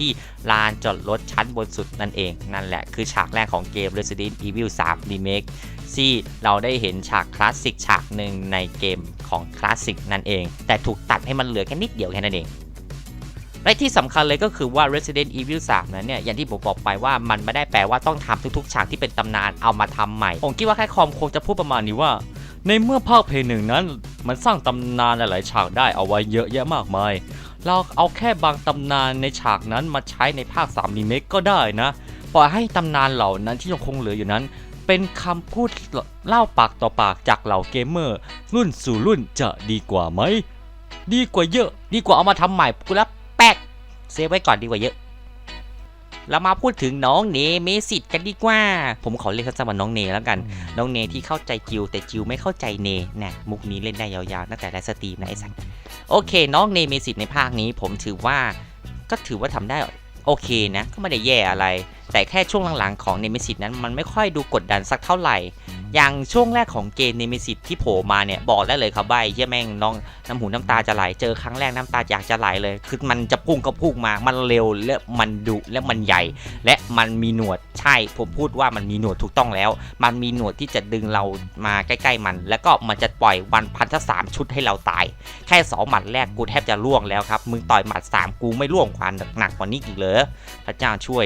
ที่ลานจอดรถชั้นบนสุดนั่นเอง นั่นแหละคือฉากแรกของเกม Resident Evil 3 Remake ที่เราได้เห็นฉากคลาสสิกฉากหนึ่งในเกมของคลาสสิกนั่นเอง แต่ถูกตัดให้มันเหลือแค่นิดเดียวแค่นั้นเองและที่สำคัญเลยก็คือว่า Resident Evil 3 นั้นเนี่ย อย่างที่ผมบอกไปว่ามันไม่ได้แปลว่าต้องทำทุกๆ ฉากที่เป็นตำนานเอามาทำใหม่ ผมคิดว่าแค่คอมคงจะพูดประมาณนี้ว่า ในเมื่อภาคเพลงหนึ่งนั้น มันสร้างตำนานหลายๆ ฉากได้เอาไว้เยอะแยะมากมาย เราเอาแค่บางตำนานในฉากนั้นมาใช้ในภาค3รีเมคก็ได้นะ ปล่อยให้ตำนานเหล่านั้นที่ยังคงเหลืออยู่นั้น เป็นคำพูดเล่าปากต่อปากจากเหล่าเกมเมอร์ รุ่นสู่รุ่นจะดีกว่าไหม ดีกว่าเยอะ ดีกว่าเอามาทำใหม่กูรับแป๊กเซฟไว้ก่อนดีกว่าเยอะ เรามาพูดถึงน้องเนเมสิตกันดีกว่า ผมขอเรียกสั้นๆว่าน้องเนแล้วกัน น้องเนที่เข้าใจจิวแต่จิวไม่เข้าใจเนนะมุกนี้เล่นได้ยาวๆตั้งแต่ไลฟ์สตรีมนะไอ้สัสโอเค น้องเนเมสิตในภาคนี้ผมถือว่าก็ถือว่าทำได้โอเคนะ ก็ไม่ได้แย่อะไร แต่แค่ช่วงหลังๆของเนเมสิตนั้นมันไม่ค่อยดูกดดันสักเท่าไหร่ อย่างช่วงแรกของเกมเนเมซิตที่โผล่มาเนี่ยบอกได้เลยครับใบเฮียแม่งน้องน้ำหูน้ำตาจะไหลเจอครั้งแรกน้ำตาอยากจะไหลเลย คือมันจะพุ่งก็พุ่งมา มันเร็วและมันดุและมันใหญ่ และมันมีหนวดใช่ผมพูดว่ามันมีหนวดถูกต้องแล้ว มันมีหนวดที่จะดึงเรามาใกล้ๆมัน แล้วก็มันจะปล่อยวันพันธสามชุดให้เราตาย แค่สองหมัดแรกกูแทบจะล่วงแล้วครับมึงต่อยหมัดสามกูไม่ล่วงกว่าหนักกว่านี้อีกเหรอพระเจ้าช่วย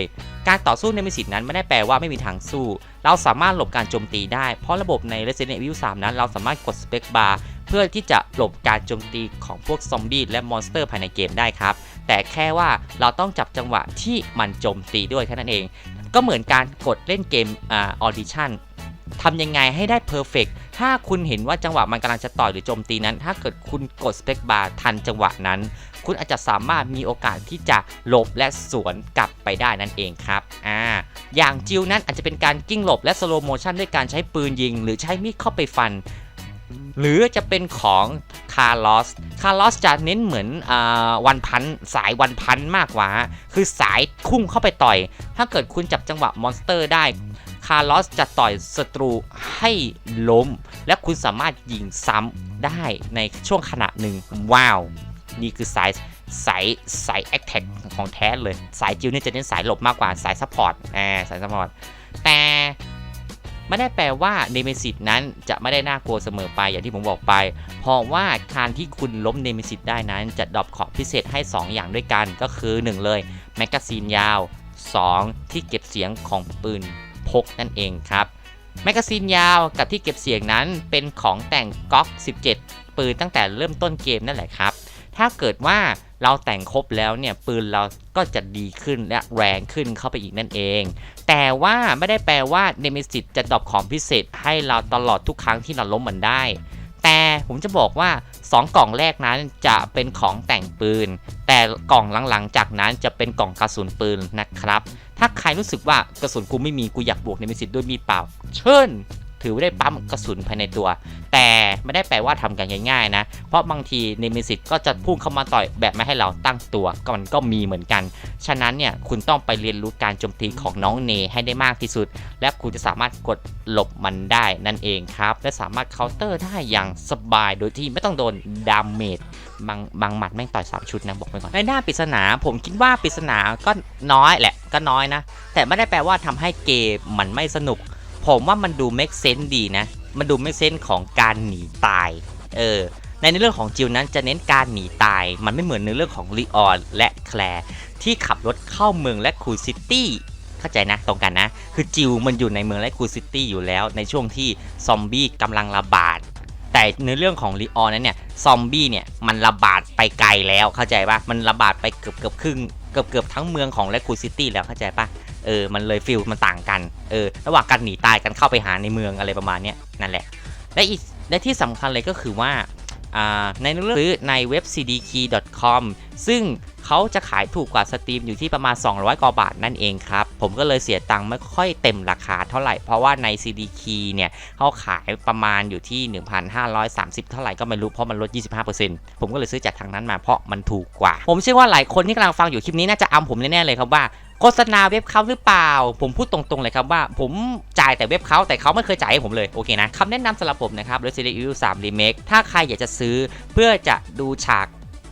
การต่อสู้ในมิสิตนั้นไม่ได้แปลว่าไม่มีทางสู้ เราสามารถหลบการโจมตีได้ เพราะระบบใน Resident Evil 3 นั้นเราสามารถกด Space Bar เพื่อที่จะหลบการโจมตีของพวกซอมบี้และมอนสเตอร์ภายในเกมได้ครับ แต่แค่ว่าเราต้องจับจังหวะที่มันโจมตีด้วยแค่นั้นเอง ก็เหมือนการกดเล่นเกมออดิชั่นทำยังไงให้ได้เพอร์เฟกต์ ถ้าคุณเห็นว่าจังหวะมันกำลังจะต่อยหรือโจมตีนั้น ถ้าเกิดคุณกด Space Bar ทันจังหวะนั้น คุณอาจจะสามารถมีโอกาสที่จะหลบและสวนกลับไปได้นั่นเองครับอ่าอย่างจิวนั้นอาจจะเป็นการกิ้งหลบและสโลโมชันด้วยการใช้ปืนยิง หรือใช้มีดเข้าไปฟัน หรือจะเป็นของคาร์ลอส คาร์ลอสจะเน้นเหมือนอ่าวันพันสายวันพันมากกว่า คือสายพุ่งเข้าไปต่อย ถ้าเกิดคุณจับจังหวะมอนสเตอร์ได้ คาร์ลอสจะต่อยศัตรูให้ล้ม และคุณสามารถยิงซ้ำได้ในช่วงขณะหนึ่งว้าว นี่คือสายสายสายแอคแท็กของแท้เลย สายจิวเนี่ยจะเน้นสายหลบมากกว่าสายซัพพอร์ตอ่าสายซัพพอร์ตแต่ไม่ได้แปลว่าเนเมซิตนั้นจะไม่ได้น่ากลัวเสมอไปอย่างที่ผมบอกไป เพราะว่าการที่คุณล้มเนเมซิตได้นั้น จะดรอปของพิเศษให้ 2 อย่างด้วยกันก็คือ 1 เลยแมกกาซีนยาว 2 ที่เก็บเสียงของปืน พกนั่นเองครับแมกกาซีนยาวกับที่เก็บเสียงนั้นเป็นของแต่งก๊อก 17 ปืนตั้งแต่เริ่มต้นเกมนั่นแหละครับ ถ้าเกิดว่าเราแต่งครบแล้วเนี่ยปืนเราก็จะดีขึ้นและแรงขึ้นเข้าไปอีกนั่นเอง แต่ว่าไม่ได้แปลว่าเนมิสิตจะดรอปของพิเศษให้เราตลอดทุกครั้งที่เราล้มมันได้ แต่ผมจะบอกว่า 2 กล่องแรกนั้นจะเป็นของแต่งปืน แต่กล่องหลังๆ จากนั้นจะเป็นกล่องกระสุนปืนนะครับ ถ้าใครรู้สึกว่ากระสุนกูไม่มีกูอยากบวกในมิสิตด้วยมีดเปล่า เชิญ ถือว่าได้ปั๊มกระสุนภายในตัว แต่ไม่ได้แปลว่าทำกันง่ายๆนะ เพราะบางทีเนมิสิตก็จะพุ่งเข้ามาต่อยแบบไม่ให้เราตั้งตัวก็มันก็มีเหมือนกัน ฉะนั้นเนี่ยคุณต้องไปเรียนรู้การโจมตีของน้องเนให้ได้มากที่สุด และคุณจะสามารถกดหลบมันได้นั่นเองครับและสามารถเคาน์เตอร์ได้อย่างสบายโดยที่ไม่ต้องโดนดาเมจบางบางหมัดแม่งต่อยสามชุดนะบอกไปก่อนในด้าปริศนา ผมคิดว่าปริศนาก็น้อยแหละก็น้อยนะ แต่ไม่ได้แปลว่าทำให้เกมมันไม่สนุก ผมว่ามันดู make sense ดีนะ มันดู make sense ของการหนีตาย เออ ในเรื่องของจิวนั้นจะเน้นการหนีตาย มันไม่เหมือนในเรื่องของลีออนและแคลร์ที่ขับรถเข้าเมืองและคูซิตี้เข้าใจนะตรงกันนะ คือจิวมันอยู่ในเมืองและคูซิตี้อยู่แล้ว ในช่วงที่ซอมบี้กำลังระบาดแต่ในเรื่องของลีออนนั้นเนี่ยซอมบี้เนี่ยมันระบาดไปไกลแล้วเข้าใจปะมันระบาดไปเกือบเกือบครึ่งเกือบเกือบทั้งเมืองของและคูซิตี้แล้วเข้าใจปะ เออมันเลยฟิลมันต่างกันเออระหว่างการหนีตายกันเข้าไปหาในเมืองอะไรประมาณเนี้ยนั่นแหละและอีกและที่สำคัญเลยก็คือว่าอ่าในเรื่องซื้อในเว็บ cdkey.com ซึ่ง เขาจะขายถูกกว่าสตรีมอยู่ที่ประมาณ 200 กว่าบาทนั่นเองครับ ผมก็เลยเสียตังค์ไม่ค่อยเต็มราคาเท่าไหร่ เพราะว่าใน cdkey เนี่ยเขาขายประมาณอยู่ที่ 1,530 เท่าไหร่ก็ไม่รู้เพราะมันลด 25%ผมก็เลยซื้อจากทางนั้นมาเพราะมันถูกกว่า ผมเชื่อว่าหลายคนที่กำลังฟังอยู่คลิปนี้น่าจะอำผมแน่ๆเลยครับว่าโฆษณาเว็บเขาหรือเปล่า ผมพูดตรงๆเลยครับว่า ผมจ่ายแต่เว็บเขาแต่เขาไม่เคยจ่ายให้ผมเลย โอเคนะคำแนะนำสำหรับผมนะครับ Resident Evil 3 Remake ถ้าใครอยากจะซื้อเพื่อจะดูฉาก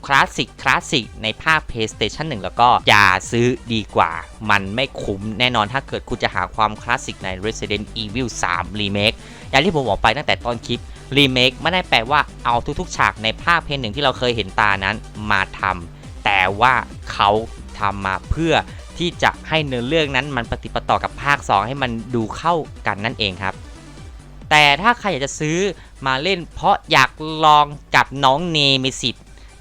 คลาสสิกคลาสสิกในภาค PlayStation 1 แล้วก็อย่าซื้อดีกว่า มันไม่คุ้มแน่นอนถ้าเกิดคุณจะหาความคลาสสิกใน Resident Evil 3 Remake อย่างที่ผมบอกไปตั้งแต่ตอนคลิป Remake ไม่ได้แปลว่าเอาทุกๆ ฉากในภาคเพลงหนึ่งที่เราเคยเห็นตานั้นมาทำแต่ว่าเขาทำมาเพื่อที่จะให้เนื้อเรื่องนั้นมันปฏิปต่อกับภาค 2 ให้มันดูเข้ากันนั่นเองครับ แต่ถ้าใครอยากจะซื้อมาเล่นเพราะอยากลองกับน้องเนมิสิต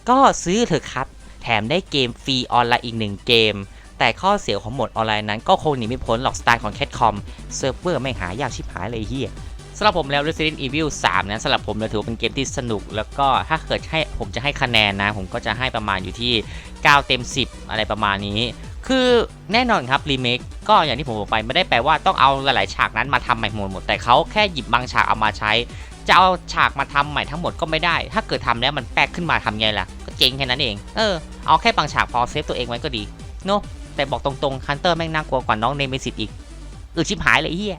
ก็ซื้อเถอะครับ แถมได้เกมฟรีออนไลน์อีกหนึ่งเกม แต่ข้อเสียของโหมดออนไลน์นั้นก็คงหนีไม่พ้นหรอกสไตล์ของแค c คอมเซิร์ฟเวอร์ไม่หายากชิบหายเลยเฮียสำหรับผมแล้ว Resident Evil 3นั้นสำหรับผมเลยถือว่าเป็นเกมที่สนุก แล้วก็ถ้าเกิดให้ผมจะให้คะแนนนะ ผมก็จะให้ประมาณอยู่ที่ 9 เต็ม 10 อะไรประมาณนี้ คือแน่นอนครับรีเมค ก็อย่างที่ผมบอกไปไม่ได้แปลว่าต้องเอาหลายๆ ฉากนั้นมาทำใหม่หมดหมดแต่เขาแค่หยิบบางฉากเอามาใช้ จะเอาฉากมาทำใหม่ทั้งหมดก็ไม่ได้ ถ้าเกิดทำแล้วมันแปลกขึ้นมาทำไงล่ะ ก็เจ๊งแค่นั้นเอง เออ เอาแค่บางฉากพอเซฟตัวเองไว้ก็ดี เนาะแต่บอกตรงๆคันเตอร์แม่งน่ากลัวกว่าน้องเนมิสิตอีกอือชิบหายเลยเฮีย